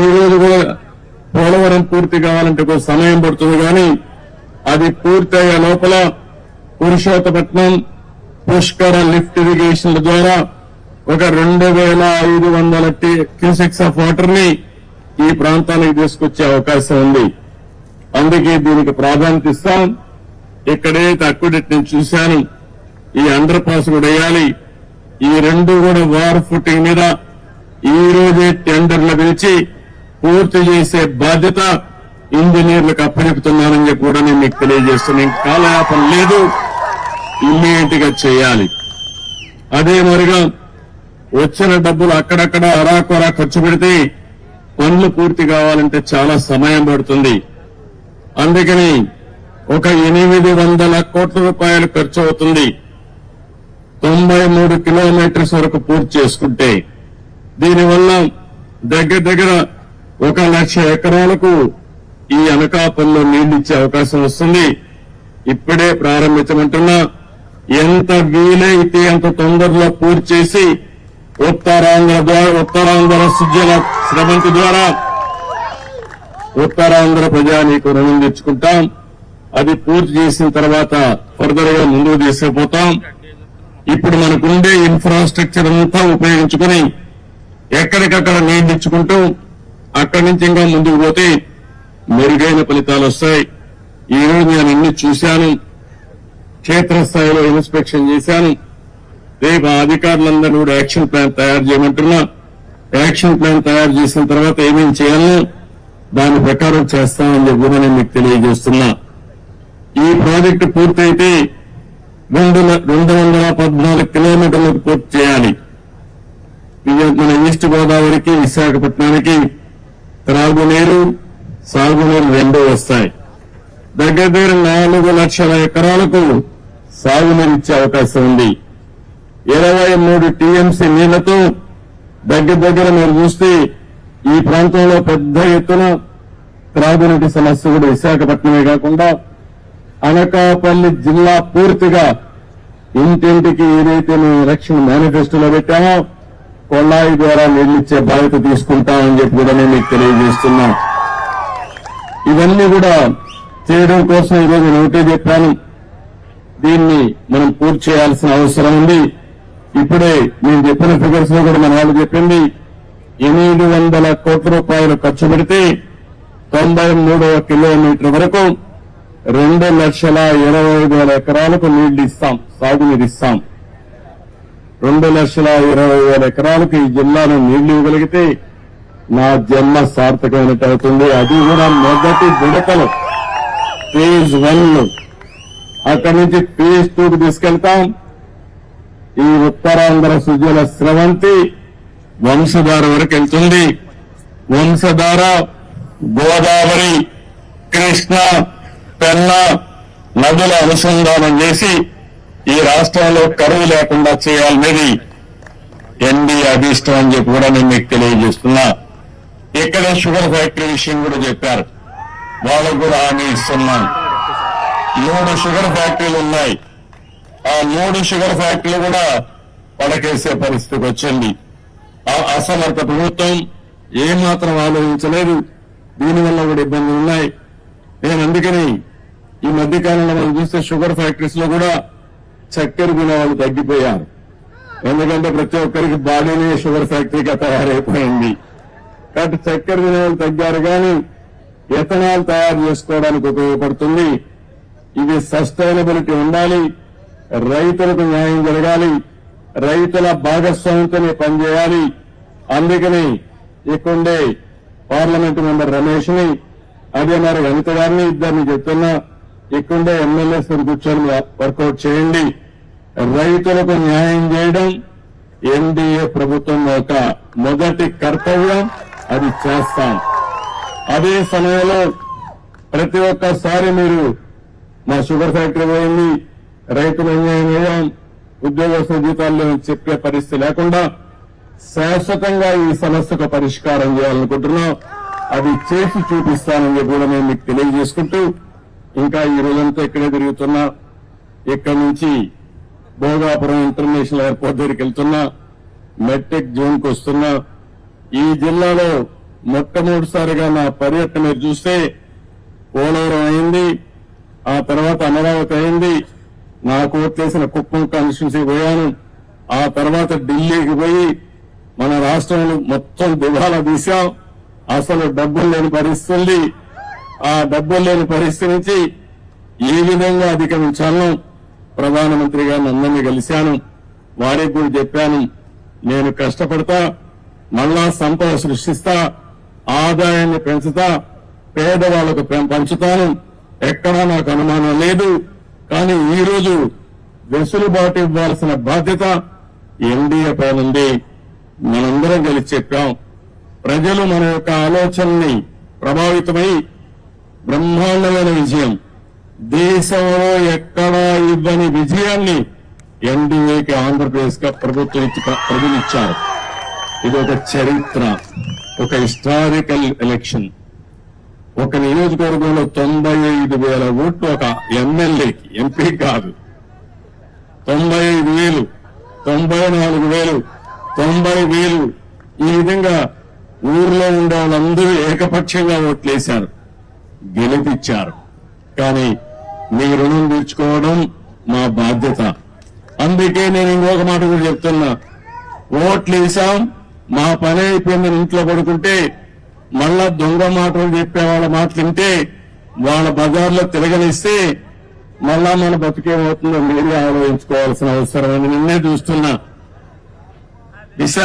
ఈ రోజు కూడా పోలవరం పూర్తి కావాలంటే కొంత సమయం పడుతుంది కానీ అది పూర్తయ్యే లోపల పురుషోత్తపట్నం పుష్కర లిఫ్ట్ ఇరిగేషన్ల ద్వారా ఒక రెండు వేల ఐదు వందల క్యూసెక్స్ ఆఫ్ వాటర్ని ఈ ప్రాంతానికి తీసుకొచ్చే అవకాశం ఉంది. అందుకే దీనికి ప్రాధాన్యత ఇస్తాం. ఇక్కడే అక్కుడెట్ నేను చూశాను. ఈ అండర్ పాస్ కూడా వేయాలి. ఈ రెండు కూడా వార్ ఫుటింగ్ మీద ఈ రోజే టెండర్లు పిలిచి పూర్తి చేసే బాధ్యత ఇంజనీర్లకు అప్పచెపుతున్నానని చెప్పి కూడా నేను మీకు తెలియజేస్తున్నాను. ఇంకా కాలయాపన లేదు. ఇమ్మీడియట్గా చేయాలి. అదే మరిగా వచ్చిన డబ్బులు అక్కడక్కడ అరాకొరా ఖర్చు పెడితే పనులు పూర్తి కావాలంటే చాలా సమయం పడుతుంది. అందుకని ఒక ఎనిమిది వందల కోట్ల రూపాయలు ఖర్చు అవుతుంది. తొంభై మూడు కిలోమీటర్స్ వరకు పూర్తి చేసుకుంటే దీనివల్ల దగ్గర దగ్గర ఒక లక్ష ఎకరాలకు ఈ అనకాపల్లో నీళ్ళు ఇచ్చే అవకాశం వస్తుంది. ఇప్పుడే ప్రారంభించమంటున్నా ఎంత వీలైతే అంత తొందరలో పూర్తి చేసి ఉత్తరాంధ్ర ద్వారా ఉత్తరాంధ్ర సుజల శ్రమంతి ద్వారా ఉత్తరాంధ్ర ప్రజానీకు రుణం తెచ్చుకుంటాం. అది పూర్తి చేసిన తర్వాత ఫర్దర్గా ముందుకు తీసుకుపోతాం. ఇప్పుడు మనకుండే ఇన్ఫ్రాస్ట్రక్చర్ అంతా ఉపయోగించుకుని ఎక్కడికక్కడ నీళ్ళు ఇచ్చుకుంటూ అక్కడి నుంచి ఇంకా ముందుకు పోతే మెరుగైన ఫలితాలు వస్తాయి. ఈ రోజు నేను అన్ని చూశాను. క్షేత్రస్థాయిలో ఇన్స్పెక్షన్ చేశాను. రేపు అధికారులందరూ కూడా యాక్షన్ ప్లాన్ తయారు చేయమంటున్నా. యాక్షన్ ప్లాన్ తయారు చేసిన తర్వాత ఏమేం చేయాలో దాని ప్రకారం చేస్తామని చెప్పి కూడా నేను మీకు తెలియజేస్తున్నా. ఈ ప్రాజెక్టు పూర్తయితే రెండు రెండు వందల పద్నాలుగు కిలోమీటర్లకు పూర్తి చేయాలి. ఇది మన ఈస్ట్ గోదావరికి విశాఖపట్నానికి త్రాగునీరు సాగునీరు రెండు వస్తాయి. దగ్గర దగ్గర నాలుగు లక్షల ఎకరాలకు సాగునీరు ఇచ్చే అవకాశం ఉంది. ఇరవై మూడు టీఎంసీ నీళ్ళతో దగ్గర దగ్గర మీరు చూస్తే ఈ ప్రాంతంలో పెద్ద ఎత్తున త్రాగునీటి సమస్య కూడా విశాఖపట్నమే కాకుండా అనకాపల్లి జిల్లా పూర్తిగా ఇంటింటికి ఏదైతే మేము ఎలక్షన్ మేనిఫెస్టోలో పెట్టామో కొల్లాయి ద్వారా నీళ్ళిచ్చే బాధ్యత తీసుకుంటామని చెప్పి కూడా నేను మీకు తెలియజేస్తున్నా. ఇవన్నీ కూడా చేయడం కోసం ఈరోజు నేను ఒకటే చెప్పాను. దీన్ని మనం పూర్తి చేయాల్సిన అవసరం ఉంది. ఇప్పుడే నేను చెప్పిన ఫిగర్స్లో కూడా మన వాళ్ళు చెప్పింది ఎనిమిది వందల కోట్ల రూపాయలు ఖర్చు పెడితే తొంభై మూడవ కిలోమీటర్ వరకు రెండు లక్షల ఇరవై ఐదు వేల ఎకరాలకు నీళ్ళు ఇస్తాం సాగునీరు ఇస్తాం. రెండు లక్షల ఇరవై వేల ఎకరాలకు ఈ జిల్లాను నీళ్ళు ఇవ్వగలిగితే నా జన్మ సార్థకమైనట్టు అవుతుంది. అది కూడా మొదటి విడతలు. ఫేజ్ వన్ అక్కడి నుంచి ఫేజ్ టూ కు తీసుకెళ్తాం. ఈ ఉత్తరాంధ్ర సుజల స్రవంతి వంశధార వరకు వెళ్తుంది. వంశధార గోదావరి కృష్ణ పెన్న నదుల అనుసంధానం చేసి ఈ రాష్ట్రంలో కరువు లేకుండా చేయాలనేది ఎన్డీ అభిష్టం అని చెప్పి కూడా నేను మీకు తెలియజేస్తున్నా. ఇక్కడే షుగర్ ఫ్యాక్టరీ విషయం కూడా చెప్పారు. వాళ్ళకు కూడా హామీ ఇస్తున్నాను మూడు షుగర్ ఫ్యాక్టరీలు ఉన్నాయి. ఆ మూడు షుగర్ ఫ్యాక్టరీలు కూడా పడకేసే పరిస్థితికి వచ్చింది. ఆ అసమర్థ ప్రభుత్వం ఏమాత్రం ఆలోచించలేదు. దీనివల్ల కూడా ఇబ్బందులు ఉన్నాయి. నేను అందుకని ఈ మధ్య కాలంలో మనం చూస్తే షుగర్ ఫ్యాక్టరీస్లో కూడా చక్కెర గుణాలు తగ్గిపోయారు. ఎందుకంటే ప్రతి ఒక్కరికి బాడీనే షుగర్ ఫ్యాక్టరీగా తయారైపోయింది. కాబట్టి చక్కెర గుణాలు తగ్గారు కానీ ఎథనాల్ తయారు చేసుకోవడానికి ఉపయోగపడుతుంది. ఇది సస్టైనబిలిటీ ఉండాలి. రైతులకు న్యాయం జరగాలి. రైతుల భాగస్వామితోనే పనిచేయాలి. అందుకని ఇక్కడే పార్లమెంట్ మెంబర్ రమేష్ని అదే మరి అనిత గారిని ఇద్దరిని చెప్తున్నా ఇక్కడే ఎమ్మెల్యేస్ కూర్చొని వర్కౌట్ చేయండి. రైతులకు న్యాయం చేయడం ఎన్డీఏ ప్రభుత్వం యొక్క మొదటి కర్తవ్యం. అది చేస్తాం. అదే సమయంలో ప్రతి ఒక్కసారి మీరు మా షుగర్ ఫ్యాక్టరీ పోయింది రైతులు అన్యాయం చేయడం ఉద్యోగస్తుల జీతాల్లో చెప్పే పరిస్థితి లేకుండా శాశ్వతంగా ఈ సమస్యకు పరిష్కారం చేయాలనుకుంటున్నాం. అది చేసి చూపిస్తానని చెప్పి కూడా మేము మీకు తెలియజేసుకుంటూ ఇంకా ఈ రోజంతా ఇక్కడే తిరుగుతున్నా. ఇక్కడి నుంచి భోగాపురం ఇంటర్నేషనల్ ఎయిర్పోర్ట్ దగ్గరికి వెళ్తున్నా మెట్రిక్ జోన్కు వస్తున్నా ఈ జిల్లాలో మొట్టమొదటిసారిగా నా పర్యటన మీరు చూస్తే పోలవరం అయింది ఆ తర్వాత అమరావతి అయింది నాకు చేసిన కుప్పం కాన్స్టిట్యున్సీ పోయాను ఆ తర్వాత ఢిల్లీకి పోయి మన రాష్ట్రంలో మొత్తం దివాలా తీశాం అసలు డబ్బులు లేని పరిస్థితుంది ఆ డబ్బులు లేని పరిస్థితి నుంచి ఏ విధంగా అధిగమించాలో ప్రధానమంత్రి గారిని అందరినీ కలిశాను. వారికి కూడా చెప్పాను. నేను కష్టపడతా మళ్ళా సంపద సృష్టిస్తా ఆదాయాన్ని పెంచుతా పేదవాళ్ళకు పంచుతాను. ఎక్కడా నాకు అనుమానం లేదు. కానీ ఈ రోజు వెసులుబాటు ఇవ్వాల్సిన బాధ్యత ఎన్డీఏ పైనుంది మనందరం కలిసి చెప్పాం. ప్రజలు మన యొక్క ఆలోచనని ప్రభావితమై బ్రహ్మాండమైన విజయం దేశంలో ఎక్కడా ఇవ్వని విజయాన్ని ఎన్డీఏకి ఆంధ్రప్రదేశ్గా ప్రభుత్వం ప్రజలు ఇచ్చారు. ఇది ఒక చరిత్ర ఒక హిస్టారికల్ ఎలక్షన్ ఒక నియోజకవర్గంలో తొంభై ఐదు వేల ఓట్లు ఒక ఎమ్మెల్యేకి ఎంపీ కాదు. తొంభై ఐదు వేలు తొంభై నాలుగు వేలు తొంభై వేలు. ఈ విధంగా ఊర్లో ఉండే వాళ్ళందరూ ఏకపక్షంగా ఓట్లేశారు. గెలిపించారు కానీ మీ రుణం తీర్చుకోవడం మా బాధ్యత. అందుకే నేను ఇంకొక మాట కూడా చెప్తున్నా. ఓట్లు వేసాం మా పని అయిపోయింది ఇంట్లో పడుకుంటే మళ్ళా దొంగ మాటలు చెప్పే వాళ్ళ మాటలు వింటే వాళ్ళ బజార్లో తిరగనిస్తే మళ్ళా మన బతికేమవుతుందో మీరే ఆలోచించుకోవాల్సిన అవసరం అని నిన్నే చూస్తున్నా.